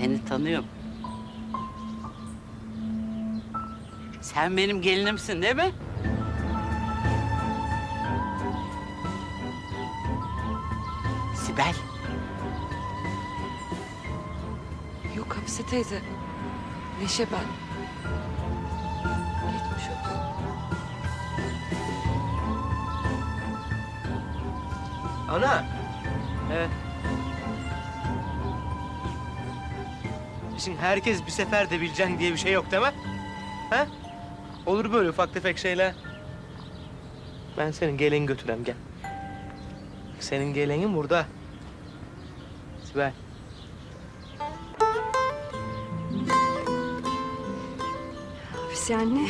seni tanıyorum. Sen benim gelinimsin değil mi? Sibel. Yok Hapise teyze. Neşe ben. Geçmiş olsun. Ana. Evet. Şimdi herkes bir seferde bileceksin diye bir şey yok değil mi? Ha? Olur böyle ufak tefek şeyler. Ben senin gelin götürem gel. Senin gelenin burada. Sibel. Hapise anne.